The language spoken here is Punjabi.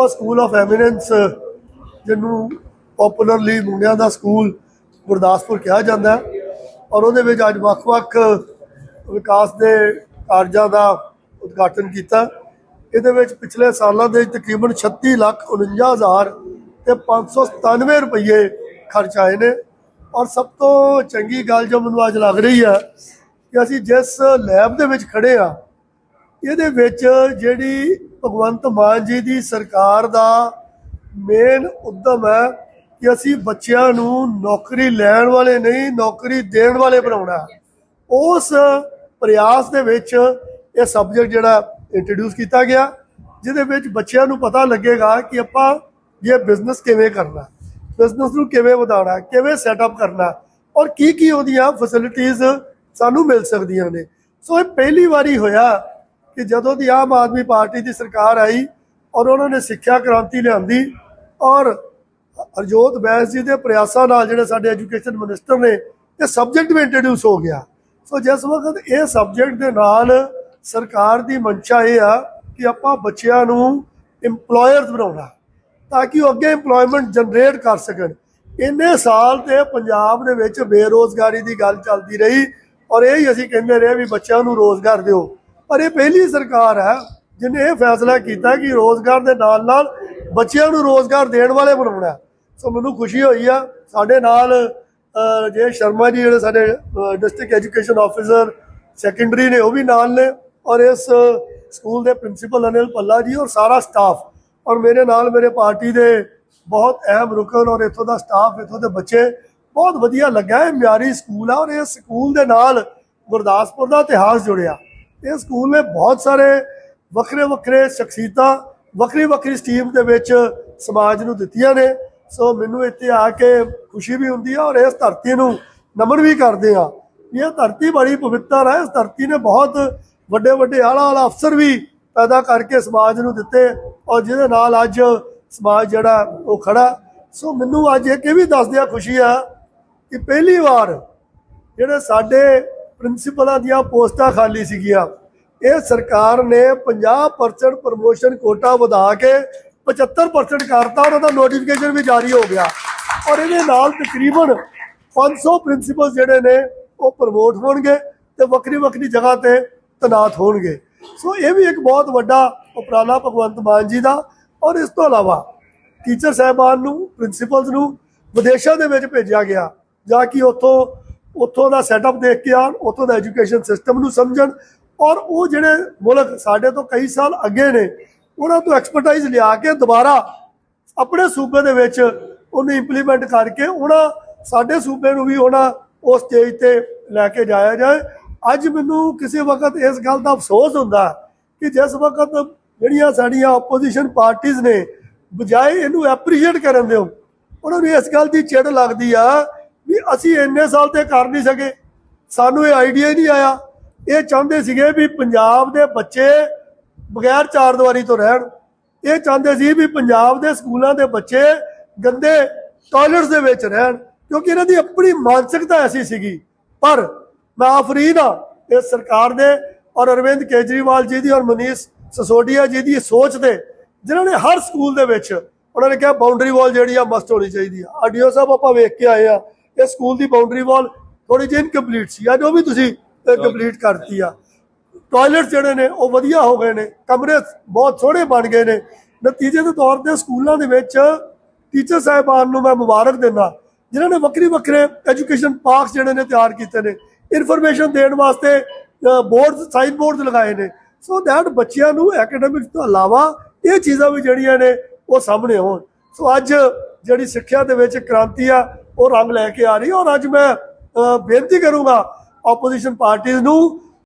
ਆਪਾਂ ਸਕੂਲ ਆਫ ਐਮੀਨੈਂਸ ਜਿਹਨੂੰ ਪਪੂਲਰਲੀ ਮੁੰਡਿਆਂ ਦਾ ਸਕੂਲ ਗੁਰਦਾਸਪੁਰ ਕਿਹਾ ਜਾਂਦਾ ਹੈ। ਔਰ ਉਹਦੇ ਵਿੱਚ ਅੱਜ ਵੱਖ-ਵੱਖ ਵਿਕਾਸ ਦੇ ਕਾਰਜਾਂ ਦਾ ਉਦਘਾਟਨ ਕੀਤਾ। ਇਹਦੇ ਵਿੱਚ ਪਿਛਲੇ ਸਾਲਾਂ ਦੇ ਤਕਰੀਬਨ 36 ਲੱਖ 49 ਹਜ਼ਾਰ ਤੇ 597 ਰੁਪਏ ਖਰਚ ਆਏ ਨੇ। ਔਰ ਸਭ ਤੋਂ ਚੰਗੀ ਗੱਲ ਜੋ ਮੈਨੂੰ ਅੱਜ ਲੱਗ ਰਹੀ ਹੈ ਕਿ ਅਸੀਂ ਜਿਸ ਲੈਬ ਦੇ ਵਿੱਚ ਖੜੇ ਆ ਇਹਦੇ ਵਿੱਚ ਜਿਹੜੀ ਭਗਵੰਤ ਮਾਨ ਜੀ ਦੀ ਸਰਕਾਰ ਦਾ ਮੇਨ ਉਦਮ ਹੈ ਕਿ ਅਸੀਂ ਬੱਚਿਆਂ ਨੂੰ ਨੌਕਰੀ ਲੈਣ ਵਾਲੇ ਨਹੀਂ, ਨੌਕਰੀ ਦੇਣ ਵਾਲੇ ਬਣਾਉਣਾ ਉਸ ਪ੍ਰਯਾਸ ਦੇ ਵਿੱਚ ਇਹ ਸਬਜੈਕਟ ਜਿਹੜਾ ਇੰਟਰੋਡਿਊਸ ਕੀਤਾ ਗਿਆ, ਜਿਹਦੇ ਵਿੱਚ ਬੱਚਿਆਂ ਨੂੰ ਪਤਾ ਲੱਗੇਗਾ ਕਿ ਆਪਾਂ ਇਹ ਬਿਜ਼ਨਸ ਕਿਵੇਂ ਕਰਨਾ ਬਿਜ਼ਨਸ ਨੂੰ ਕਿਵੇਂ ਵਧਾਉਣਾ ਕਿਵੇਂ ਸੈਟਅਪ ਕਰਨਾ ਔਰ ਕੀ ਕੀ ਉਹਦੀਆਂ ਫੈਸਿਲਿਟੀਆਂ ਸਾਨੂੰ ਮਿਲ ਸਕਦੀਆਂ ਨੇ। ਸੋ ਇਹ ਪਹਿਲੀ ਵਾਰੀ ਹੋਇਆ ਕਿ ਜਦੋਂ ਦੀ ਆਮ ਆਦਮੀ ਪਾਰਟੀ ਦੀ ਸਰਕਾਰ ਆਈ ਔਰ ਉਹਨਾਂ ਨੇ ਸਿੱਖਿਆ ਕ੍ਰਾਂਤੀ ਲਿਆਂਦੀ ਔਰ ਹਰਜੋਤ ਬੈਂਸ ਜੀ ਦੇ ਪ੍ਰਯਾਸਾਂ ਨਾਲ ਜਿਹੜੇ ਸਾਡੇ ਐਜੂਕੇਸ਼ਨ ਮਿਨਿਸਟਰ ਨੇ, ਇਹ ਸਬਜੈਕਟ ਵੀ ਇੰਟਰੋਡਿਊਸ ਹੋ ਗਿਆ। ਸੋ ਜਿਸ ਵਕਤ ਇਹ ਸਬਜੈਕਟ ਦੇ ਨਾਲ ਸਰਕਾਰ ਦੀ ਮਨਸ਼ਾ ਇਹ ਆ ਕਿ ਆਪਾਂ ਬੱਚਿਆਂ ਨੂੰ EMPLOYERS ਬਣਾਉਣਾ, ਤਾਂ ਕਿ ਉਹ ਅੱਗੇ EMPLOYMENT ਜਨਰੇਟ ਕਰ ਸਕਣ। ਇੰਨੇ ਸਾਲ ਤੇ ਪੰਜਾਬ ਦੇ ਵਿੱਚ ਬੇਰੋਜ਼ਗਾਰੀ ਦੀ ਗੱਲ ਚੱਲਦੀ ਰਹੀ ਔਰ ਇਹ ਹੀ ਅਸੀਂ ਕਹਿੰਦੇ ਰਹੇ ਵੀ ਬੱਚਿਆਂ ਨੂੰ ਰੋਜ਼ਗਾਰ ਦਿਓ। ਪਰ ਇਹ ਪਹਿਲੀ ਸਰਕਾਰ ਹੈ ਜਿਹਨੇ ਇਹ ਫੈਸਲਾ ਕੀਤਾ ਕਿ ਰੋਜ਼ਗਾਰ ਦੇ ਨਾਲ ਨਾਲ ਬੱਚਿਆਂ ਨੂੰ ਰੋਜ਼ਗਾਰ ਦੇਣ ਵਾਲੇ ਬਣਾਉਣਾ ਸੋ ਮੈਨੂੰ ਖੁਸ਼ੀ ਹੋਈ ਆ। ਸਾਡੇ ਨਾਲ ਅਹ, ਜੇ ਸ਼ਰਮਾ ਜੀ ਜਿਹੜੇ ਸਾਡੇ ਡਿਸਟ੍ਰਿਕਟ ਐਜੂਕੇਸ਼ਨ ਆਫੀਸਰ ਸੈਕੰਡਰੀ ਨੇ ਉਹ ਵੀ ਨਾਲ ਨੇ। ਔਰ ਇਸ ਸਕੂਲ ਦੇ ਪ੍ਰਿੰਸੀਪਲ ਅਨਿਲ ਪੱਲਾ ਜੀ ਔਰ ਸਾਰਾ ਸਟਾਫ ਔਰ ਮੇਰੇ ਨਾਲ ਮੇਰੇ ਪਾਰਟੀ ਦੇ ਬਹੁਤ ਅਹਿਮ ਰੁਕਨ ਔਰ ਇੱਥੋਂ ਦਾ ਸਟਾਫ ਇੱਥੋਂ ਦੇ ਬੱਚੇ ਬਹੁਤ ਵਧੀਆ ਲੱਗਾ ਇਹ ਮਿਆਰੀ ਸਕੂਲ ਆ ਔਰ ਇਹ ਸਕੂਲ ਦੇ ਨਾਲ ਗੁਰਦਾਸਪੁਰ ਦਾ ਇਤਿਹਾਸ ਜੁੜਿਆ। ਇਹ ਸਕੂਲ ਨੇ ਬਹੁਤ ਸਾਰੇ ਵੱਖਰੇ ਵੱਖਰੇ ਸ਼ਖਸੀਅਤਾਂ, ਵੱਖਰੀ ਵੱਖਰੀ ਸਟੀਮ ਦੇ ਵਿੱਚ ਸਮਾਜ ਨੂੰ ਦਿੱਤੀਆਂ ਨੇ। ਸੋ ਮੈਨੂੰ ਇੱਥੇ ਆ ਕੇ ਖੁਸ਼ੀ ਵੀ ਹੁੰਦੀ ਆ ਔਰ ਇਸ ਧਰਤੀ ਨੂੰ ਨਮਨ ਵੀ ਕਰਦੇ ਆ। ਇਹ ਧਰਤੀ ਬੜੀ ਪਵਿੱਤਰ ਹੈ ਇਸ ਧਰਤੀ ਨੇ ਬਹੁਤ ਵੱਡੇ ਵੱਡੇ ਆਲਾ ਆਲਾ ਅਫਸਰ ਵੀ ਪੈਦਾ ਕਰਕੇ ਸਮਾਜ ਨੂੰ ਦਿੱਤੇ ਔਰ ਜਿਹਦੇ ਨਾਲ ਅੱਜ ਸਮਾਜ ਜਿਹੜਾ ਉਹ ਖੜਾ। ਸੋ ਮੈਨੂੰ ਅੱਜ ਇਹ ਵੀ ਦੱਸਦਿਆਂ ਖੁਸ਼ੀ ਆ ਕਿ ਪਹਿਲੀ ਵਾਰ ਜਿਹੜੇ ਸਾਡੇ ਪ੍ਰਿੰਸੀਪਲਾਂ ਦੀਆਂ ਪੋਸਟਾਂ ਖਾਲੀ ਸੀਗੀਆਂ। ਇਹ ਸਰਕਾਰ ਨੇ 50% ਪ੍ਰਮੋਸ਼ਨ ਕੋਟਾ ਵਧਾ ਕੇ 75% ਕਰਤਾ, ਉਹਨਾਂ ਦਾ ਨੋਟੀਫਿਕੇਸ਼ਨ ਵੀ ਜਾਰੀ ਹੋ ਗਿਆ। ਔਰ ਇਹਦੇ ਨਾਲ ਤਕਰੀਬਨ 500 ਪ੍ਰਿੰਸੀਪਲ ਜਿਹੜੇ ਨੇ, ਉਹ ਪ੍ਰਮੋਟ ਹੋਣਗੇ ਤੇ ਵੱਖਰੀ ਵੱਖਰੀ ਜਗ੍ਹਾ ਤੇ ਤਨਾਤ ਹੋਣਗੇ। ਸੋ ਇਹ ਵੀ ਇੱਕ ਬਹੁਤ ਵੱਡਾ ਉਪਰਾਲਾ ਭਗਵੰਤ ਮਾਨ ਜੀ ਦਾ। ਔਰ ਇਸ ਤੋਂ ਇਲਾਵਾ ਟੀਚਰ ਸਾਹਿਬਾਨ ਨੂੰ ਪ੍ਰਿੰਸੀਪਲਸ ਨੂੰ ਵਿਦੇਸ਼ਾਂ ਦੇ ਵਿੱਚ ਭੇਜਿਆ ਗਿਆ, ਜਾਂ ਕਿ ਉੱਥੋਂ ਉੱਥੋਂ ਦਾ ਸੈਟਅਪ ਦੇਖ ਕੇ ਆਉਣ, ਉੱਥੋਂ ਦਾ ਐਜੂਕੇਸ਼ਨ ਸਿਸਟਮ ਨੂੰ ਸਮਝਣ ਔਰ ਉਹ ਜਿਹੜੇ ਮੁਲਕ ਸਾਡੇ ਤੋਂ ਕਈ ਸਾਲ ਅੱਗੇ ਨੇ, ਉਹਨਾਂ ਤੋਂ ਐਕਸਪਰਟਾਈਜ਼ ਲਿਆ ਕੇ ਦੁਬਾਰਾ ਆਪਣੇ ਸੂਬੇ ਦੇ ਵਿੱਚ ਉਹਨੂੰ ਇੰਪਲੀਮੈਂਟ ਕਰਕੇ ਉਹਨਾਂ ਸਾਡੇ ਸੂਬੇ ਨੂੰ ਵੀ ਉਹਨਾਂ ਉਸ ਸਟੇਜ ਤੇ ਲੈ ਕੇ ਜਾਇਆ ਜਾਏ। ਅੱਜ ਮੈਨੂੰ ਕਿਸੇ ਵਕਤ ਇਸ ਗੱਲ ਦਾ ਅਫਸੋਸ ਹੁੰਦਾ ਕਿ ਜਿਸ ਵਕਤ ਜਿਹੜੀਆਂ ਸਾਡੀਆਂ ਆਪੋਜੀਸ਼ਨ ਪਾਰਟੀਆਂ ਨੇ, ਬਜਾਏ ਇਹਨੂੰ ਐਪਰੀਸ਼ੀਏਟ ਕਰਨ ਦਿਓ, ਉਹਨਾਂ ਨੂੰ ਇਸ ਗੱਲ ਦੀ ਚਿੜ ਲੱਗਦੀ ਆ ਵੀ ਅਸੀਂ ਇੰਨੇ ਸਾਲ ਤੇ ਕਰ ਨਹੀਂ ਸਕੇ। ਸਾਨੂੰ ਇਹ ਆਈਡੀਆ ਹੀ ਨਹੀਂ ਆਇਆ। ਇਹ ਚਾਹੁੰਦੇ ਸੀਗੇ ਵੀ ਪੰਜਾਬ ਦੇ ਬੱਚੇ ਬਗੈਰ ਚਾਰ ਦੀਵਾਰੀ ਤੋਂ ਰਹਿਣ। ਇਹ ਚਾਹੁੰਦੇ ਸੀ ਵੀ ਪੰਜਾਬ ਦੇ ਸਕੂਲਾਂ ਦੇ ਬੱਚੇ ਗੰਦੇ ਟਾਇਲਟਸ ਦੇ ਵਿੱਚ ਰਹਿਣ, ਕਿਉਂਕਿ ਇਹਨਾਂ ਦੀ ਆਪਣੀ ਮਾਨਸਿਕਤਾ ਐਸੀ ਸੀਗੀ। ਪਰ ਮੈਂ ਆਫਰੀਨ ਆ ਇਸ ਸਰਕਾਰ ਦੇ ਔਰ ਅਰਵਿੰਦ ਕੇਜਰੀਵਾਲ ਜੀ ਦੀ ਔਰ ਮਨੀਸ਼ ਸਸੋਡੀਆ ਜੀ ਦੀ ਸੋਚ ਦੇ ਜਿਨ੍ਹਾਂ ਨੇ ਹਰ ਸਕੂਲ ਦੇ ਵਿੱਚ ਉਹਨਾਂ ਨੇ ਕਿਹਾ ਬਾਉਂਡਰੀ ਵਾਲ ਜਿਹੜੀ ਆ ਮਸਟ ਹੋਣੀ ਚਾਹੀਦੀ ਆ। ਆਡੀਓ ਸਾਹਿਬ ਆਪਾਂ ਵੇਖ ਕੇ ਆਏ ਆ। ਇਹ ਸਕੂਲ ਦੀ ਬਾਉਂਡਰੀ ਵਾਲ ਥੋੜੀ ਜਿਹੀ ਇਨਕੰਪਲੀਟ ਸੀ। ਅੱਜ ਉਹ ਵੀ ਤੁਸੀਂ ਕੰਪਲੀਟ ਕਰਤੀ ਆ। ਟਾਇਲਟ ਜਿਹੜੇ ਨੇ ਉਹ ਵਧੀਆ ਹੋ ਗਏ ਨੇ। ਕਮਰੇ ਬਹੁਤ ਸੋਹਣੇ ਬਣ ਗਏ ਨੇ। ਨਤੀਜੇ ਦੇ ਤੌਰ ਤੇ ਸਕੂਲਾਂ ਦੇ ਵਿੱਚ ਟੀਚਰ ਸਾਹਿਬਾਨ ਨੂੰ ਮੈਂ ਮੁਬਾਰਕ ਦਿੰਦਾ ਜਿਨ੍ਹਾਂ ਨੇ ਵੱਖਰੀ ਵੱਖਰੇ ਐਜੂਕੇਸ਼ਨ ਪਾਰਕਸ ਜਿਹੜੇ ਨੇ ਤਿਆਰ ਕੀਤੇ ਨੇ। ਇਨਫੋਰਮੇਸ਼ਨ ਦੇਣ ਵਾਸਤੇ ਬੋਰਡ ਸਾਈਨ ਬੋਰਡ ਲਗਾਏ ਨੇ। ਸੋ ਦੈਟ ਬੱਚਿਆਂ ਨੂੰ ਐਕੈਡੈਮਿਕਸ ਤੋਂ ਇਲਾਵਾ ਇਹ ਚੀਜ਼ਾਂ ਵੀ ਜਿਹੜੀਆਂ ਨੇ ਉਹ ਸਾਹਮਣੇ ਆਉਣ। ਸੋ ਅੱਜ ਜਿਹੜੀ ਸਿੱਖਿਆ ਦੇ ਵਿੱਚ ਕ੍ਰਾਂਤੀ ਆ ਉਹ ਰੰਗ ਲੈ ਕੇ ਆ ਰਹੀ ਔਰ ਅੱਜ ਮੈਂ ਅ, ਬੇਨਤੀ ਕਰੂੰਗਾ ਆਪੋਜੀਸ਼ਨ ਪਾਰਟੀਆਂ ਨੂੰ